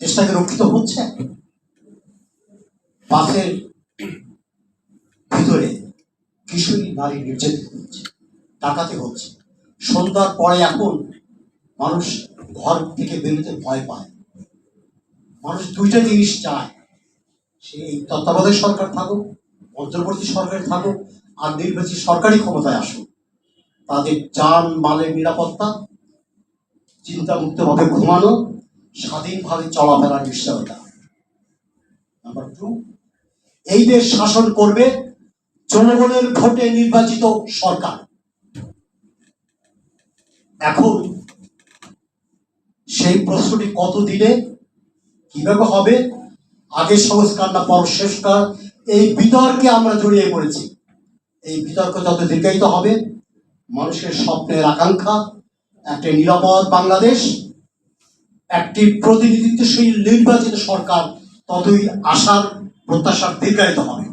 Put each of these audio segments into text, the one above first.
চেষ্টাকে রক্ষিত হচ্ছে? বাসের ভিতরে কিশোরী নারী নির্যাতিত হচ্ছে, ডাকাতি হচ্ছে। সন্ধ্যার পরে এখন মানুষ ঘর থেকে বেরোতে ভয় পায়। মানুষ দুইটা জিনিস চায়, সে এই তত্ত্বাবধায়ক সরকার থাকুক, মধ্যবর্তী সরকার থাকুক, আর নির্বাচিত সরকারি ক্ষমতায় আসুক। তাদের যান, মালের নিরাপত্তা, চিন্তামুক্তভাবে ঘুমানো স্বাধীনভাবে চলাফেরার নিশ্চয়তা। নাম্বার টু এই দেশ শাসন করবে জনগণের ভোটে নির্বাচিত সরকার। এখন সেই প্রশ্নটি কত দিনে কীভাবে হবে আগে সংস্কার না পর সংস্কার, এই বিতর্কে আমরা জড়িয়ে পড়েছি। এই বিতর্ক যত দীর্ঘায়িত হবে, মানুষের স্বপ্নের আকাঙ্ক্ষা, একটা নিরাপদ বাংলাদেশ একটি প্রতিনিধিত্বশীল নির্বাচিত সরকার ততই আশার প্রত্যাশার দীর্ঘায়িত হবে।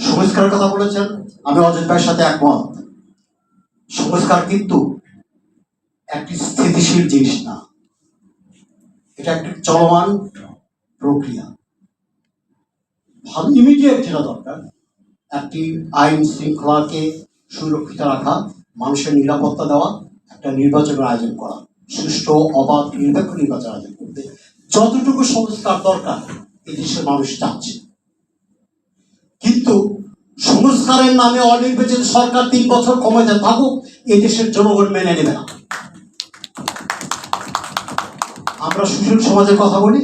সংস্কারের কথা বলেছেন, আমি অজিত ভাইয়ের সাথে একমত। সংস্কার কিন্তু একটি স্থিতিশীল জিনিস না। এটা একটি চলমান প্রক্রিয়া। ইমিডিয়েট যেটা দরকার, একটি আইন শৃঙ্খলাকে সুরক্ষিত রাখা, মানুষের নিরাপত্তা দেওয়া, একটা নির্বাচনের আয়োজন করা। সুষ্ঠু অবাধ নিরপেক্ষ নির্বাচন আয়োজন করতে যতটুকু সংস্কার দরকার, এই দেশের মানুষ চাচ্ছে। কিন্তু সংস্কারের নামে অনির্বাচিত সরকার তিন বছর কমে ক্ষমতা থাকুক, এই দেশের জনগণ মেনে নেবে না। আমরা সুশীল সমাজের কথা বলি,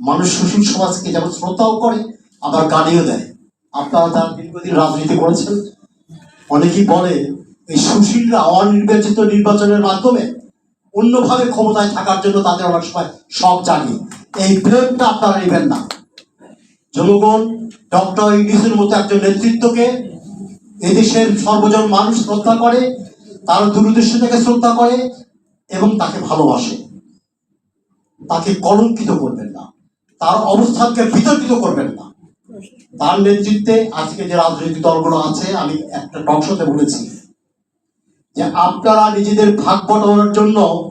মানুষ সুশীল সমাজকে যেমন শ্রদ্ধাও করে, আবার গালিও দেয়। আপনারা তার দীর্ঘদিন রাজনীতি করেছেন। অনেকেই বলে, এই সুশীলরা অনির্বাচিত নির্বাচনের মাধ্যমে অন্যভাবে ক্ষমতায় থাকার জন্য তাদের অনেক সময় সব জানি। এই ব্লেমটা আপনারা নেবেন না। জনগণ, ডক্টর ইউনিসের মতো একজন নেতৃত্বকে এদেশের সর্বজন মানুষ শ্রদ্ধা করে, তার দূরদৃষ্টিটাকে শ্রদ্ধা করে এবং তাকে ভালোবাসে। তাকে কলঙ্কিত করবেন না। তার অবস্থানকে বিতর্কিত করবেন না। তার নেতৃত্বে আজকে যে রাজনৈতিক দলগুলো আছে, আমি একটা টকশোতে বলেছি। যে আপনারা নিজেদের ভাগ বটানোর জন্য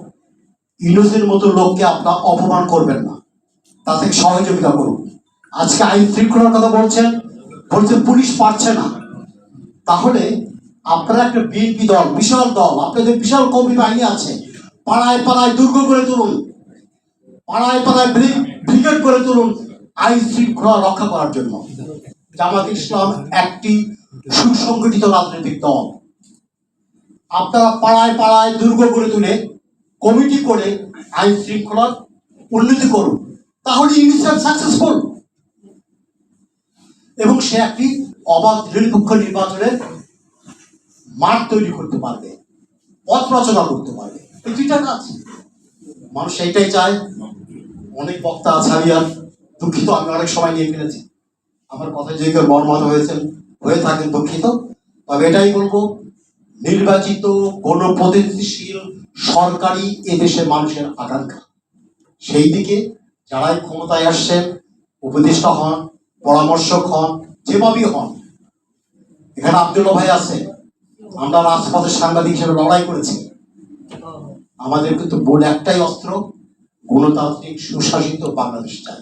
ইউনুসের মতো লোককে আপনারা অপমান করবেন না। তাতে সহযোগিতা করুন। আজকে আইন শৃঙ্খলার কথা বলছেন বলছেন পুলিশ পারছে না। তাহলে আপনারা একটা বিএনপি দল, বিশাল দল, আপনাদের বিশাল কর্মী বাহিনী আছে, পাড়ায় পাড়ায় দুর্গ করে তুলুন, পাড়ায় পাড়ায় ব্রি- ব্রিগেড করে তুলুন আইন শৃঙ্খলা রক্ষা করার জন্য। জামাত ইসলাম একটি সুসংগঠিত রাজনৈতিক দল। আপনারা পাড়ায় পাড়ায় দুর্গ করে তুলে কমিটি করে আইন শৃঙ্খলার উন্নতি করুন। তাহলে ইউনিসেফ সাকসেসফুল এবং সে একটি অবাধ নিরপেক্ষ নির্বাচনের মাঠ তৈরি করতে পারবে, পথ রচনা করতে পারবে। এই দুইটা কাজ। মানুষ এইটাই চায়। অনেক বক্তা আছে, আমি আর দুঃখিত, আমি অনেক সময় নিয়ে ফেলেছি। আমার কথায় যে কেউ মর্মাহত হয়েছেন, হয়ে থাকেন দুঃখিত। তবে এটাই বলব নির্বাচিত গণপ্রতিনিধিশীল সরকারি এদেশের মানুষের আকাঙ্ক্ষা সেই দিকে যারাই ক্ষমতায় আসছেন, উপদেষ্টা হন, পরামর্শক হন, যেভাবেই হন, এখানে আব্দুল্লাহ ভাই আছে আমরা রাজপথের সাংবাদিক হিসেবে লড়াই করেছি। আমাদের কিন্তু বলে একটাই অস্ত্র, গণতান্ত্রিক সুশাসিত বাংলাদেশ চাই।